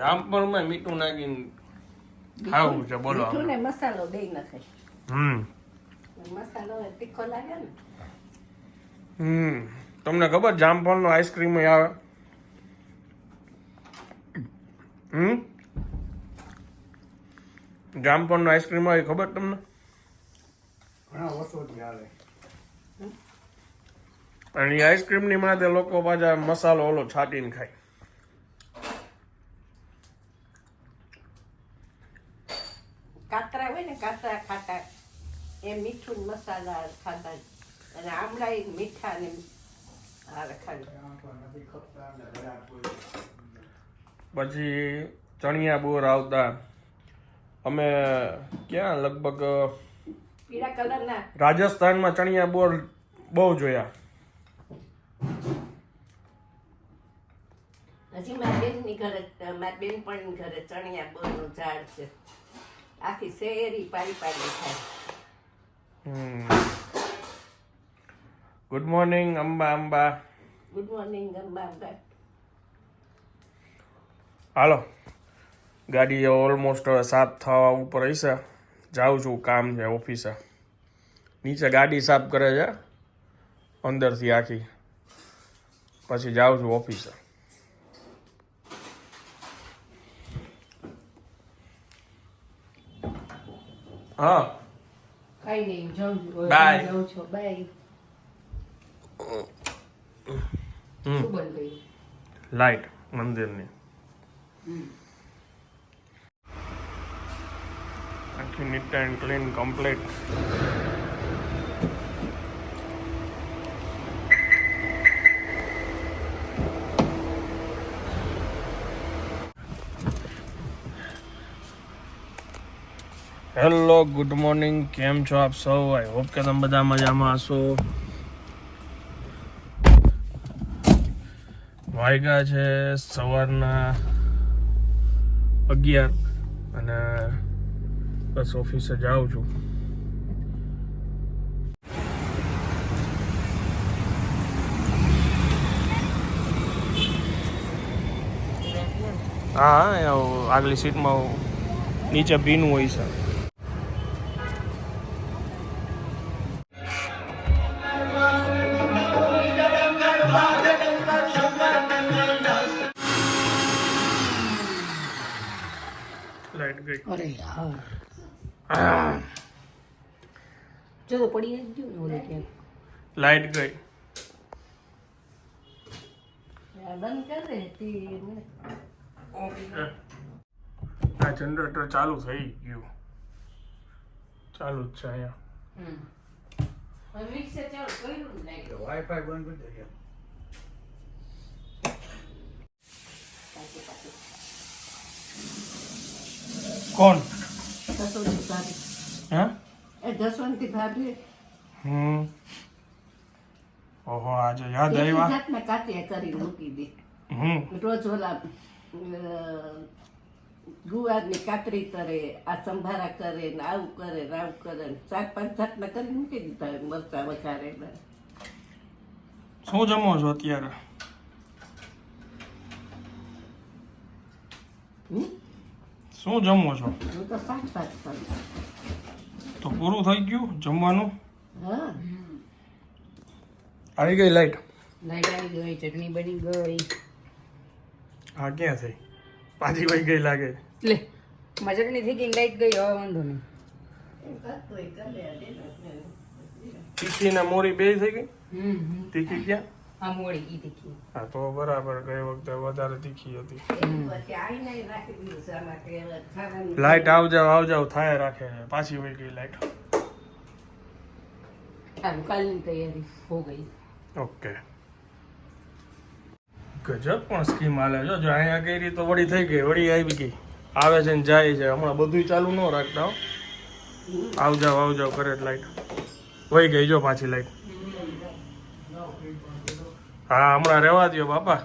જામફળમાં મીઠું નાખીને ખાવું છે બોલો મીઠું ને મસાલો બે નાખે. હમ. મસાલો તીખો લાગે ને. હમ. તમને ખબર જામફળનો આઈસ્ક્રીમ આવે? હમ? જામફળનો આઈસ્ક્રીમ આવે ખબર તમને? ઘણા વર્ષોથી આવે. અને આઈસ્ક્રીમની માથે લોકો પાછા મસાલો ઓલો છાટીને ખાય કાતરા હોય ને કાતરા ખાટા એ મીઠું ને મસાલા ખાતા. અને આમળા મીઠા ને પછી ચણિયા બોર આવતા. અમે ક્યાં લગભગ રાજસ્થાનમાં ચણિયા બોર બહુ જોયા. હજી મારા બેનની ઘરે મારા બેન પણ ઘરે ચણિયા બોરનું ઝાડ છે. આખી શેરી પાડી પાડી થાય good morning Amba Amba good morning Amba હાલો. ગાડી ઓલમોસ્ટ હવે સાફ થવા ઉપર હશે. જાઉં છું કામ છે ઓફિસે. નીચે ગાડી સાફ કરે છે. અંદરથી આખી. પછી જાઉં છું ઓફિસે. હા. કઈ નહીં જાઉં બાય જાઉં છો. બાય શું બંધ થઈ લાઈટ મંદિરની. આખી neat and clean complete hello, good morning. કેમ છો આપ સૌ? આઈ હોપ કે તમે બધા મજામાં હશો. વાયગા છે સવારના અગિયાર અને બસ ઓફિસે જાઉં છું. હા આગલી સીટમાં નીચે ભીનું હોય છે. લાઈટ ગઈ અરે યાર. આ, જો તો પડી નથી ગયું ને ઓલે ક્યાંક. લાઈટ ગઈ. બંધ કર દે તી આ જનરેટર ચાલુ થઈ ગયું. ચાલુ જ છે અહીંયા. ને વાઈફાઈ બંધ કરી દેજો પાછી પાછી. કોણ? હે? એ જસવંતી ભાભી. હમ. ઓહો આજે યાદ આવ્યા? જાતના કાતિયા કરી મૂકી દે. હમ. રોજ ઓલા ગુવારની કાતરી કરે આ સંભારા કરે ને આવું કરે ને આવું કરે ને ચાર પાંચ જાતના કરી મૂકી દીધા મરચા વઘારેલા શું જમો છો અત્યારે? હમ? શું જમો છો? હું તો કરું પૂરું થઈ ગયું જમવાનું? હા. આવી ગઈ લાઈટ? લાઈટ આવી ગઈ ચટણી બની ગઈ. હા ક્યાં થઈ? પાછી વહી ગઈ લાગે. લે માં ચટણી થઈ ગઈ લાઈટ ગઈ હવે વાંધો નહીં. તીખી ને મોરી બે થઈ ગઈ? હમ હમ. તીખી ક્યાં? આ મોડી ઈ તીખી. હા તો બરાબર ગઈ વખતે વધારે તીખી હતી. લાઈટ આવ જાવ થાય રાખે છે પાછી વહી ગઈ લાઈટ. કાલની તૈયારી હો ગઈ. ઓકે. ગજબ પણ સ્કીમ હાલે જો જો અહીંયા ગઈ તો વળી થઈ ગઈ વળી આવી ગઈ. આવે છે ને જાય છે. હમણાં બધું ચાલુ ન રાખતા આવજાવ આવજાવ કરે લાઈટ. વહી ગઈ જો પાછી લાઈટ. હા હમણાં રહેવા દો બાપા.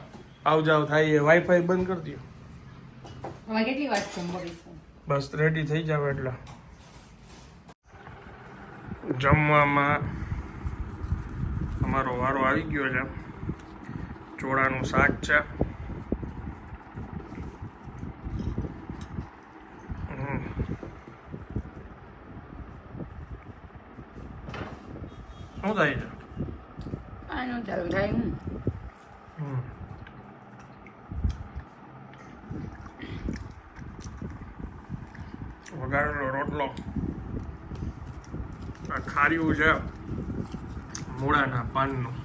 આવ જાવ થાય એ વાઈફાઈ બંધ કરી દો કેટલી વાત બસ રેડી થઈ જાવ એટલે. જમવામાં અમારો વારો આવી ગયો છે. ચોળાનું શાક છે. શું થાય છે? આનું ચાલુ થાય વઘારેલો રોટલો આ ખાર્યું છે. મૂળાના પાનનું.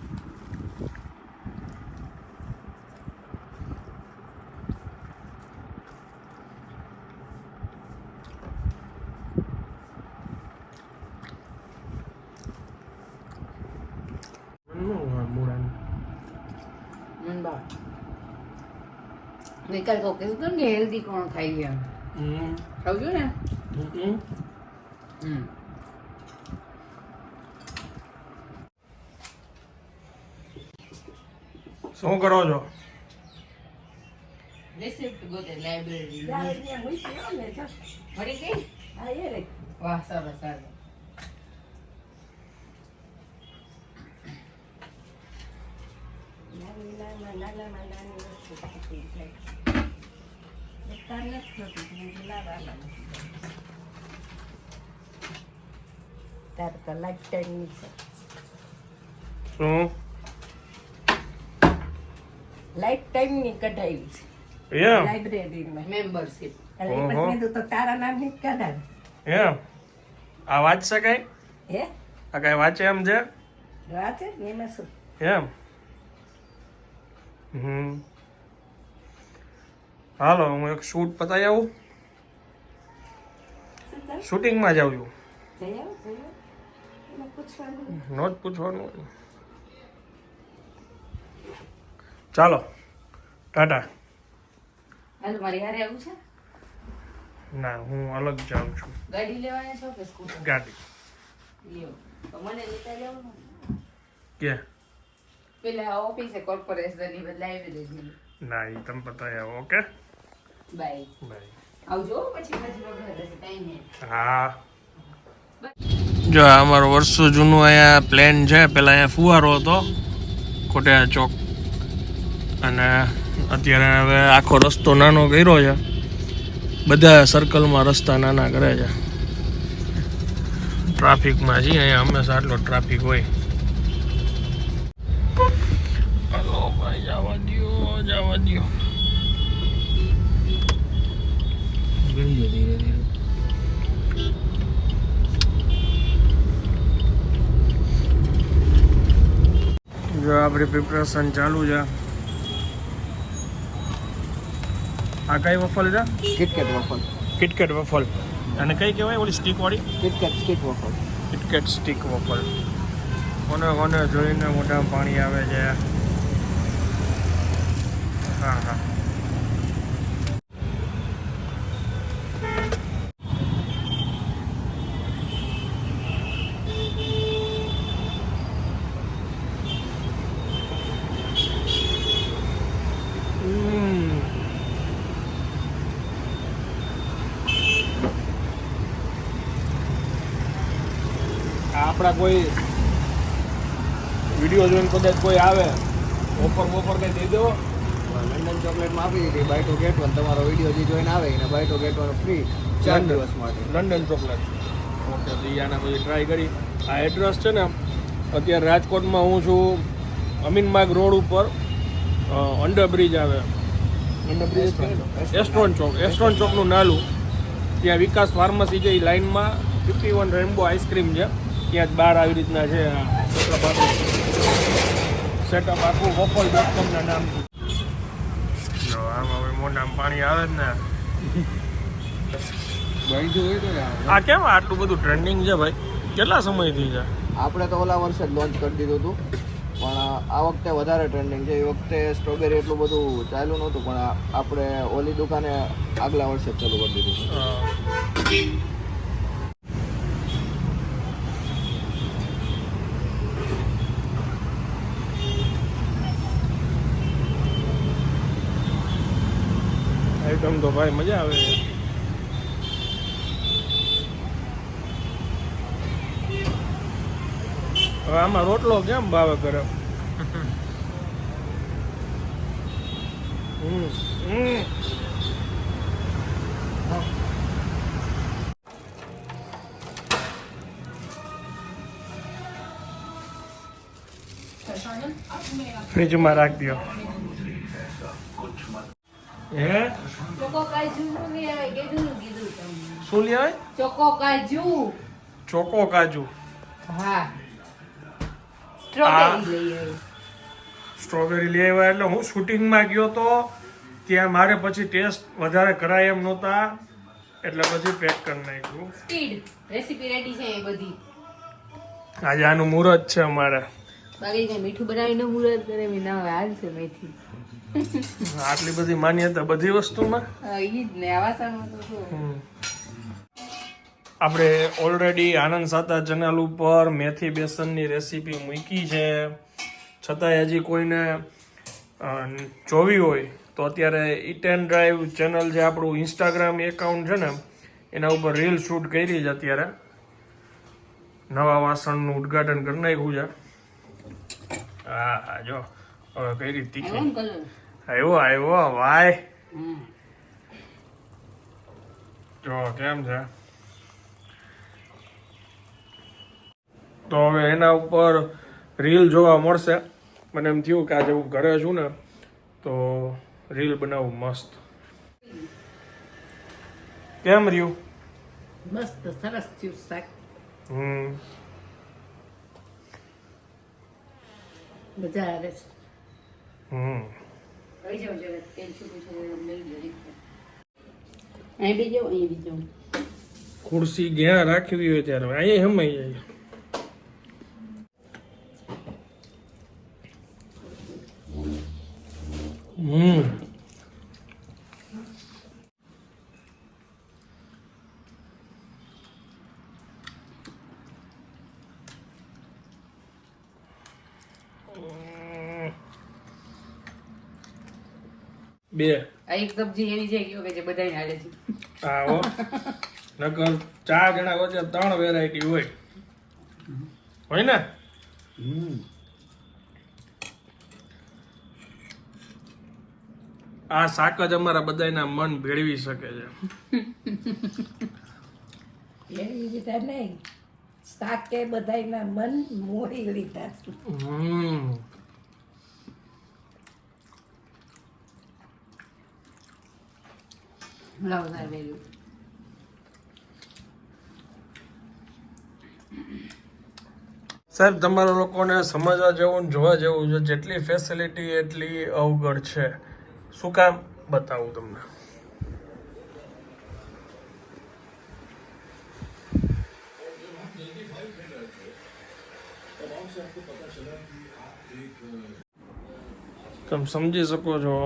મૂળાનું મન બા ગઈકાલ કહું કીધું હતું ને હેલ્ધી કોણ ખાઈ ગયા હમ ખાવું છું શું કરો છો? રિસિપ્ટ ગોતે લાઇબ્રેરી ત્યાં મૂકી આવો ને જો. મળી ગઈ? હા, એ રે. વાહ સરસ સરસ નાની વસ્તુ થતી જાય. અત્યાર નથી થતું, પણ લાવવા નથી. તાર તો લાઈફ ટાઈમની છે. શું? લાઈફ ટાઈમની કઢાવી છે લાઇબ્રેરીમાં. મેમ્બરશિપ એટલે તો તારા નામની કઢાવી. એમ? આ વાંચશે કઈ? હે? આ કઈ વાંચે એમ છે? વાંચે ને એમાં શું? એમ? હમ. હાલો હું એક શૂટ પતાવી આવું? શૂટિંગમાં જાઉં છું. નો જ પૂછવાનું ચાલો ટાટા. મારી હારે આવું છે? ના હું અલગ જાઉં છું. ગાડી લેવાની છો કે સ્કૂટર? ગાડી. લ્યો તો મને લેતા જાવ ને. કે? પેલા ઓફિસે કોર્પોરેશનની બદલે લાઇબ્રેરી ના એ તમે પતાવી આવો ઓકે? બાય. બાય. આવજો પછી પછી વગર ટાઈમ હા. જો આ અમારો વર્ષો જૂનું અહીંયા પ્લેન છે. પેલા અહીંયા ફુવારો હતો કોટેરા ચોક. અને અત્યારે હવે આખો રસ્તો નાનો કર્યો છે. બધા સર્કલમાં રસ્તા નાના કરે છે. ટ્રાફિકમાં છીએ અહીંયા હંમેશા આટલો ટ્રાફિક હોય. હલો ભાઈ જવા દ્યો જવા દ્યો ધીરે ધીરે જો આપણી પ્રિપરેશન ચાલુ છે. આ કઈ વફલ છે? કિટકેટ વફલ કિટકેટ વફલ અને કઈ કહેવાય ઓલી સ્ટીક વાળી? KitKat stick waffle KitKat stick waffle કોને કોને જોઈને મોઢામાં પાણી આવે છે. હા હા. આપણા કોઈ વીડિયો જોઈને કદાચ કોઈ આવે ઓફર બોફર કઈ દઈ દો લંડન ચોકલેટમાં આપી દીધી બાય ટુ ગેટ વન તમારો વીડિયો જે જોઈને આવે એને buy two get one free ચાર. દિવસ. માટે. London chocolate. ઓકે તો આના પછી ટ્રાય કરી. આ એડ્રેસ છે ને અત્યારે રાજકોટમાં હું છું અમીનબાગ રોડ ઉપર અંડરબ્રિજ આવે. એસ્ટ્રોન ચોક. એસ્ટ્રોન ચોકનું નાલું. ત્યાં વિકાસ ફાર્મસી છે એ લાઇનમાં ફિફ્ટી વન રેમ્બો આઈસ્ક્રીમ છે. ત્યાં જ બહાર આવી રીતના છે સેટઅપ આખું સેટઅપ આખું વોફલ ડોટ કોમના નામથી જો આમાં હવે મોઢામાં પાણી આવે જ ને. આ કેમ આટલું બધું ટ્રેન્ડિંગ છે ભાઈ? કેટલા સમયથી છે? આપણે તો ઓલા વર્ષે જ લોન્ચ કરી દીધું હતું. પણ આ વખતે વધારે ટ્રેન્ડિંગ છે. એ વખતે સ્ટ્રોબેરી એટલું બધું ચાલ્યું નહોતું પણ આપણે ઓલી દુકાને આગલા વર્ષે જ ચાલુ કરી દીધું તો ભાઈ મજા આવે. હવે આમાં રોટલો કેમ ભાવે કરે? હમ હમ. ફ્રીજમાં રાખ દો હે? ચોકો કાજુ નું લઈ આવે કીધું કીધું તમને. શું લે આવે ચોકો કાજુ ચોકો કાજુ. હા. સ્ટ્રોબેરી લઈ આવી. સ્ટ્રોબેરી લઈ આવ્યા એટલે હું શૂટિંગમાં ગયો તો ત્યાં મારે પછી ટેસ્ટ વધારે કરાય એમ નહોતા. એટલે પછી પેક કરી નાખ્યું. સ્પીડ રેસીપી રેડી છે એ બધી. આજે આનું મુહૂર્ત છે અમારે. બાકી મીઠું બનાવીને મુહૂર્ત કરે મેં ના હાલ છે મેથી. આટલી બધી માન્યતા બધી વસ્તુમાં. આપણે ઓલરેડી આનંદ સાતા ચેનલ ઉપર મેથી બેસનની રેસીપી મૂકી છે. છતાંય હજી કોઈને જોવી હોય તો અત્યારે ઇટ એન્ડ ડ્રાઈવ ચેનલ જે આપણું ઇન્સ્ટાગ્રામ એકાઉન્ટ છે ને એના ઉપર રીલ શૂટ કરી છે અત્યારે. નવા વાસણનું ઉદ્ઘાટન કરી નાખ્યું છે. હા હા જો હવે કઈ રીતે આવ્યો આવ્યો ભાઈ. વાય જો કેમ છે? તો હવે એના ઉપર રીલ જોવા મળશે. મને એમ થયું કે આજે હું ઘરે છું ને તો રીલ બનાવું મસ્ત. કેમ રહ્યું? મસ્ત સરસ થયું શાક. હમ. મજા આવે છે. હમ. લઈ જાઓ જરા તેલ છૂટું છે લઈ જરી અહીં બી જાઓ અહીં બી જાઓ. ખુરશી ગયા રાખવી હોય ત્યારે અહીંયા હમાઈ જાય. હમ. બે. આ એક સબ્જી એવી છે કે જે બધાને હાલે છે. નકર ચાર જણા વચ્ચે ત્રણ વેરાયટી હોય. હોય ને? આ શાક જ અમારા બધાના મન ભેળવી શકે છે. એવી રીતે નહીં. શાકે કે બધાયના મન મોડી લીધા હમ. લાવ સાહેબ વેલું સાહેબ, તમારા લોકોને સમજવા જેવું જોવા જેવું છે, જેટલી ફેસિલિટી એટલી અવગડ છે. શું કામ બતાવું તમને? તમે સમજી શકો છો.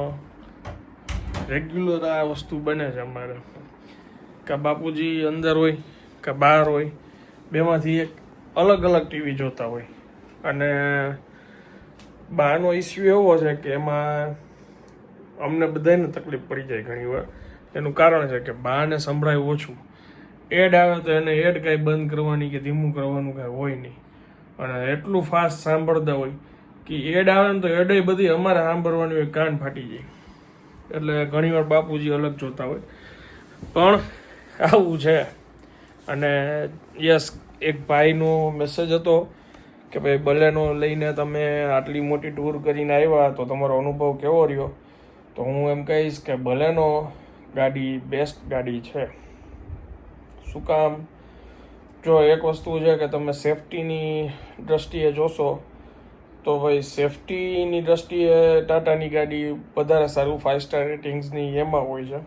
રેગ્યુલર આ વસ્તુ બને છે અમારે. કા બાપુજી અંદર હોય, કે બહાર હોય, બેમાંથી એક અલગ અલગ ટીવી જોતા હોય. અને બહારનો ઇસ્યુ એવો છે કે એમાં અમને બધાને તકલીફ પડી જાય ઘણી વાર. એનું કારણ છે કે બહારને સંભળાય ઓછું. એડ આવે તો એને એડ કાંઈ બંધ કરવાની કે ધીમું કરવાનું કાંઈ હોય નહીં. અને એટલું ફાસ્ટ સાંભળતા હોય કે એડ આવે ને તો એડ બધી અમારે સાંભળવાની હોય, કાન ફાટી જાય. એટલે ઘણીવાર બાપુજી અલગ જોતા હોય. પણ આવું છે. અને યસ, એક ભાઈનો મેસેજ હતો કે ભાઈ, બલેનો લઈને તમે આટલી મોટી ટૂર કરીને આવ્યા તો તમારો અનુભવ કેવો રહ્યો? તો હું એમ કહીશ કે બલેનો ગાડી બેસ્ટ ગાડી છે. શું કામ? જો એક વસ્તુ છે કે તમે સેફટીની દ્રષ્ટિએ જોશો તો ભાઈ સેફટીની દ્રષ્ટિએ ટાટાની ગાડી વધારે સારું ફાઇવ સ્ટાર રેટિંગ્સની એમાં હોય છે.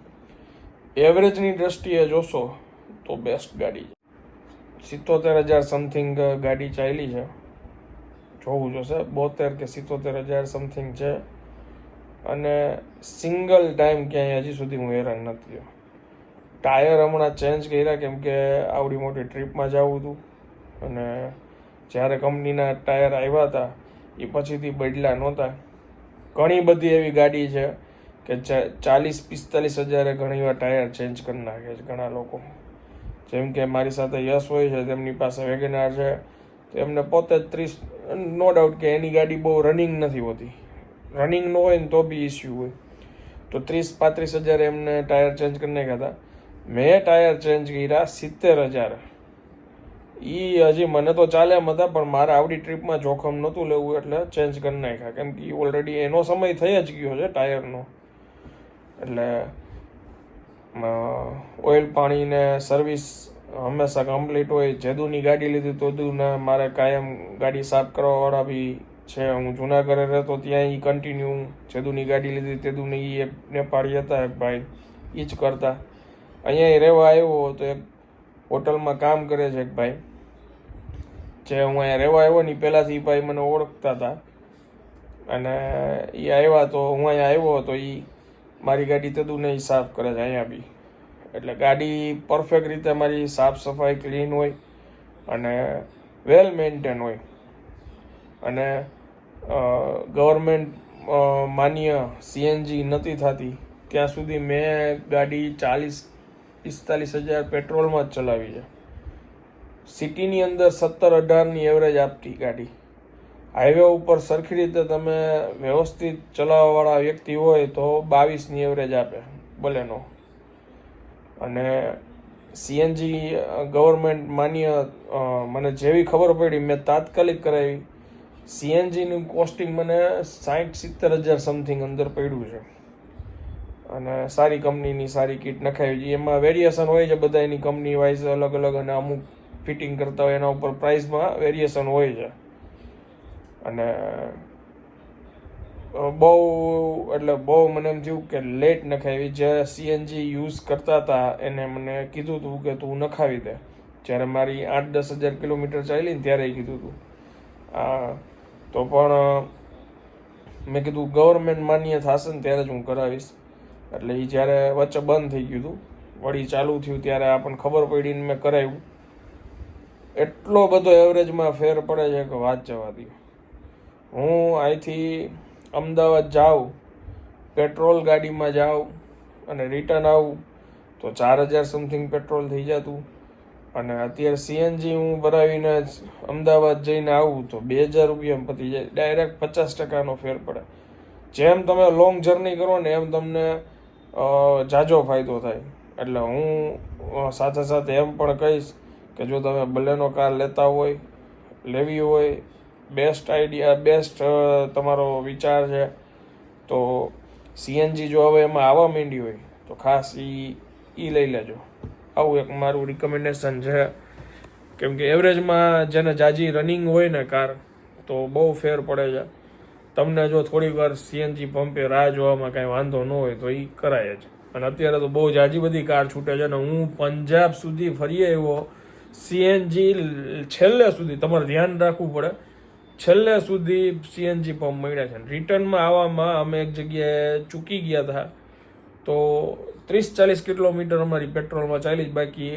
એવરેજની દ્રષ્ટિએ જોશો તો બેસ્ટ ગાડી છે. સિત્તોતેર હજાર સમથિંગ ગાડી ચાલી છે. જોવું જોશે. બોતેર કે સિત્તોતેર હજાર સમથિંગ છે. અને સિંગલ ટાઈમ ક્યાંય હજી સુધી હું હેરાન નથી થયો. ટાયર હમણાં ચેન્જ કર્યા કેમ કે આવડી મોટી ટ્રીપમાં જવું હતું. અને જ્યારે કંપનીના ટાયર આવ્યા હતા એ પછીથી બદલા નહોતા. ઘણી બધી એવી ગાડી છે કે ચાલીસ, પિસ્તાલીસ હજારે ઘણી વાર ટાયર ચેન્જ કરી નાખે છે ઘણા લોકો. જેમ કે મારી સાથે યશ હોય છે, તેમની પાસે વેગનાર છે. તો એમને પોતે ત્રીસ, નો ડાઉટ કે એની ગાડી બહુ રનિંગ નથી હોતી. રનિંગ ન હોય ને તો બી ઇસ્યુ હોય. તો ત્રીસ, પાંત્રીસ હજાર એમને ટાયર ચેન્જ કરી નાખ્યા હતા. મેં ટાયર ચેન્જ કર્યા સિત્તેર હજાર. એ હજી મને તો ચાલ્યા હતા, પણ મારે આવડી ટ્રીપમાં જોખમ નહોતું લેવું એટલે ચેન્જ કરી નાખ્યા. કેમ કે ઓલરેડી એનો સમય થઈ જ ગયો છે ટાયરનો. એટલે ઓઇલ પાણીને સર્વિસ હંમેશા કમ્પ્લીટ હોય. જેદુની ગાડી લીધી તો દુના મારે કાયમ ગાડી સાફ કરવાવાળા બી છે. હું જુનાગઢે રહેતો ત્યાં એ કન્ટિન્યુ જેદુની ગાડી લીધી તેદુને એ નેપાળી હતા ભાઈ. એ જ કરતા. અહીંયા રહેવા આવ્યો તો એક હોટલમાં કામ કરે છે એક ભાઈ. જે હું અહીંયા રહેવા આવ્યો ને પહેલાંથી એ ભાઈ મને ઓળખતા હતા. અને એ આવ્યા તો હું અહીંયા આવ્યો તો એ મારી ગાડી તદું નહીં સાફ કરે છે, અહીંયા બી. એટલે ગાડી પરફેક્ટ રીતે મારી સાફ સફાઈ ક્લીન હોય અને વેલ મેન્ટેન હોય. અને ગવર્મેન્ટ માન્ય સીએનજી નથી થતી, ત્યાં સુધી મેં ગાડી ચાલીસ પિસ્તાલીસ હજાર પેટ્રોલમાં જ ચલાવી છે. સિટીની અંદર સત્તર અઢારની એવરેજ આપતી ગાડી. હાઈવે ઉપર સરખી રીતે તમે વ્યવસ્થિત ચલાવવાવાળા વ્યક્તિ હોય તો બાવીસની એવરેજ આપે બોલેનો અને સીએનજી ગવર્મેન્ટ માન્ય મને જેવી ખબર પડી, મેં તાત્કાલિક કરાવી. સીએનજીનું કોસ્ટિંગ મને સાઠ સિત્તેર હજાર સમથિંગ અંદર પડ્યું છે. અને સારી કંપનીની સારી કીટ નખાવી જોઈએ એમાં વેરિએશન હોય છે બધા, એની કંપની વાઇઝ અલગ અલગ અને અમુક ફિટિંગ કરતા હોય એના ઉપર પ્રાઇસમાં વેરિએશન હોય છે. અને બહુ એટલે બહુ મને એમ થયું કે લેટ નખાવી જે સીએનજી યુઝ કરતા હતા, એને મને કીધું હતું કે તું નખાવી દે. જ્યારે મારી આઠ દસ હજાર કિલોમીટર ચાલી ને ત્યારે કીધું હતું આ, તો પણ, મેં કીધું, ગવર્મેન્ટ માન્ય થશે ને ત્યારે જ હું કરાવીશ. એટલે એ જ્યારે વચ્ચે બંધ થઈ ગયું હતું, વળી ચાલુ થયું ત્યારે આપણને ખબર પડી ને મેં કરાવ્યું. એટલો બધો એવરેજમાં ફેર પડે છે કે વાત જવા દો. હું અહીંથી અમદાવાદ જાઉં, પેટ્રોલ ગાડીમાં જાઉં અને રિટર્ન આવું, તો ચાર હજાર સમથિંગ પેટ્રોલ થઈ જતું. અને અત્યારે સીએનજી હું ભરાવીને અમદાવાદ જઈને આવું, તો બે હજાર રૂપિયામાં પતી જાય. ડાયરેક્ટ પચાસ ટકાનો ફેર પડે. જેમ તમે લોંગ જર્ની કરો ને એમ તમને જાજો ફાયદો થાય. એટલે હું સાથે સાથે એમ પણ કહીશ કે જો તમે બલેનો કાર લેતા હોય, લેવી હોય બેસ્ટ આઈડિયા બેસ્ટ તમારો વિચાર છે, તો સીએનજી જો હવે એમાં આવવા માંડી હોય, તો ખાસ એ એ લઈ લેજો. આવું એક મારું રિકમેન્ડેશન છે. કેમ કે એવરેજમાં જેને જાજી રનિંગ હોય ને કાર તો બહુ ફેર પડે છે. તમને જો થોડીક વાર સીએનજી પંપે રાહ જોવામાં કાંઈ વાંધો ન હોય તો એ કરાય જ. અને અત્યારે તો બહુ જાજી બધી કાર છૂટે છે અને હું પંજાબ સુધી ફરીએ એવો સીએનજી છેલ્લે સુધી તમારે ધ્યાન રાખવું પડે. છેલ્લે સુધી સીએનજી પંપ મળ્યા છે. રિટર્નમાં આવવામાં અમે એક જગ્યાએ ચૂકી ગયા હતા. તો ત્રીસ ચાલીસ કિલોમીટર અમારી પેટ્રોલમાં ચાલી જ બાકી.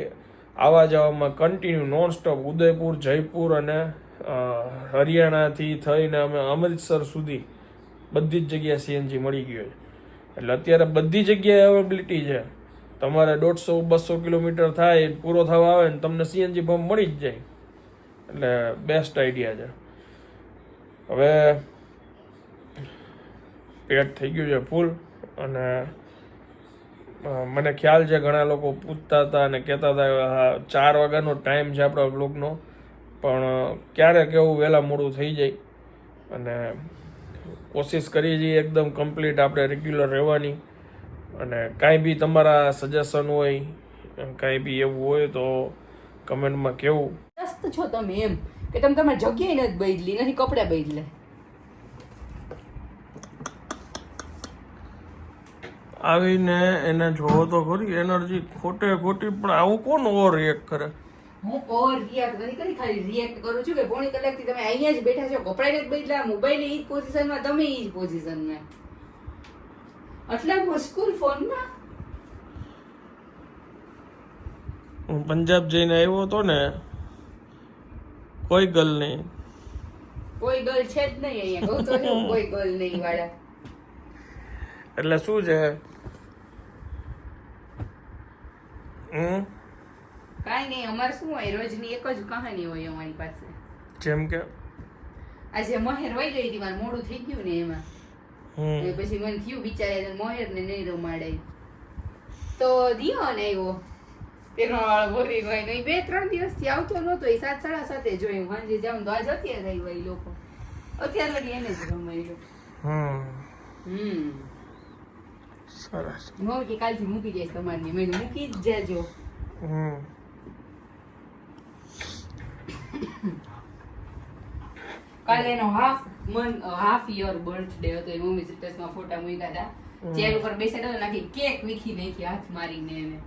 આવવા જવામાં કન્ટિન્યુ નોનસ્ટોપ ઉદયપુર, જયપુર અને હરિયાણાથી થઈને અમે અમૃતસર સુધી બધી જ જગ્યાએ સીએનજી મળી ગયો છે. એટલે અત્યારે બધી જગ્યાએ અવેબિલિટી છે. તમારે દોઢસો, બસો કિલોમીટર થાય, પૂરો થવા આવે ને તમને સીએનજી પંપ મળી જ જાય. એટલે બેસ્ટ આઈડિયા છે. હવે પેટ થઈ ગયું છે ફૂલ અને મને ખ્યાલ છે ઘણા લોકો પૂછતા હતા અને કહેતા હતા ચાર વાગ્યાનો ટાઈમ છે આપણા બ્લોગનો પણ ક્યારેક એવું વહેલા મોડું થઈ જાય અને કોશિશ કરીએ છીએ એકદમ કમ્પ્લીટ આપણે રેગ્યુલર રહેવાની. અને કાંઈ બી તમારા સજેશન હોય કાંઈ બી એવું હોય તો કમેન્ટમાં કેવું મસ્ત છો તમે એમ કે તમે તમારી જગ્યાએ નથી બદલી નથી કપડા બદલે આવીને એને જોવો તો ખરી એનર્જી ખોટે ખોટી પણ આવું કોણ ઓવર રિએક્ટ કરે? હું ઓવર રિએક્ટ નથી કરી ખાલી રિએક્ટ કરું છું કે પોણી કલાકથી તમે અહીંયા જ બેઠા છો કપડાં જ બદલા મોબાઈલ એ જ પોઝિશનમાં તમે એ જ પોઝિશનમાં આટલા મુશ્કુલ ફોનમાં હું પંજાબ જઈને આવ્યો હતો ને કોઈ ગર્લ નહીં. કોઈ ગર્લ છે જ નહીં અહીંયા કહું તો કોઈ ગર્લ નહીં વાળા. એટલે શું છે? હમ? કાંઈ નહીં અમારે શું હોય રોજની એક જ કહાની હોય અમારી પાસે. જેમ કે? આજે મહેર વહી ગઈ હતી મારે મોડું થઈ ગયું ને એમાં. પછી મને થયું બિચારે મોહેર ને નહીં રમાડે. તો દિયો ને આવ્યો તેનો વાળો બોરી હોય નહીં બે ત્રણ દિવસથી આવતો નહોતો એ સાત સાડા સાતે જોયું હાંજે જાઉં તો આજ અત્યારે આવ્યો એ લોકો. અત્યારે લગી એને જ રમાઈ હમ. હમ. સરસ. કે કાલથી મૂકી જઈશ તમારી મેં મૂકી જ જજો. હમ. કાલે એનો હાફ મન હાફ યર બર્થડે હતો એ મમ્મી સ્ટેટસમાં ફોટા મૂક્યા હતા ચેર ઉપર બેસેલો નાખી કેક વીખી નાખી હાથ મારીને એને.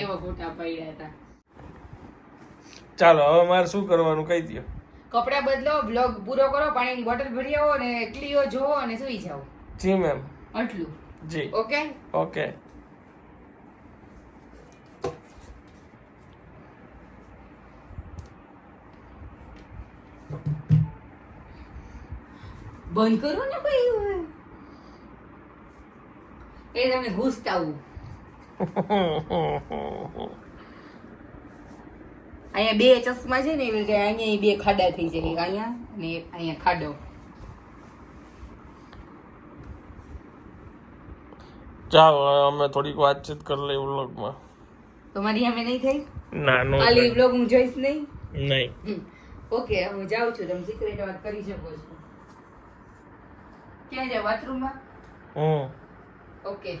એવા ફોટા પડ્યા હતા. ચાલો હવે મારે શું કરવાનું? કહી દો કપડા બદલો બ્લોગ પૂરો કરો પાણીની બોટલ ભરી આવો અને ક્લિયો જોવો અને સુઈ જાઓ. જી મેમ આટલું. જી. ઓકે ઓકે બંધ કરો ને ભાઈ. હવે. એ તમને ઘૂસતા આવું અહીંયા બે ચશ્મા છે ને એવી રીતે અહીંયા બે ખાડા થઈ જાય. અહીંયા ને અહીંયા ખાડો. ચાલો અમે થોડીક વાતચીત કરી લઈએ વ્લોગમાં. તમારી અમે નહીં થઈ ના નો ખાલી વ્લોગ હું જોઈશ નહીં? નહીં. ઓકે હું જાઉં છું. તમે સિક્રેટ વાત કરી શકો છો. ક્યાં જાય બાથરૂમમાં? હમ ઓકે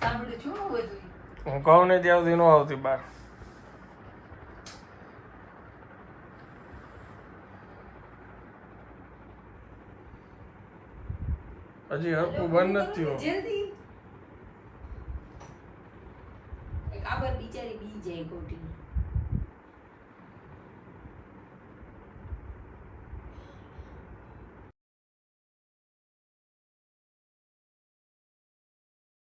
સાંભળ્યું છું હું બધું. હું કહું ને ત્યાં સુધી ન આવતી બાર હજી હરકું બંધ નથી થયું. જલ્દી. એક આ બાર બિચારી બી જાય ખોટી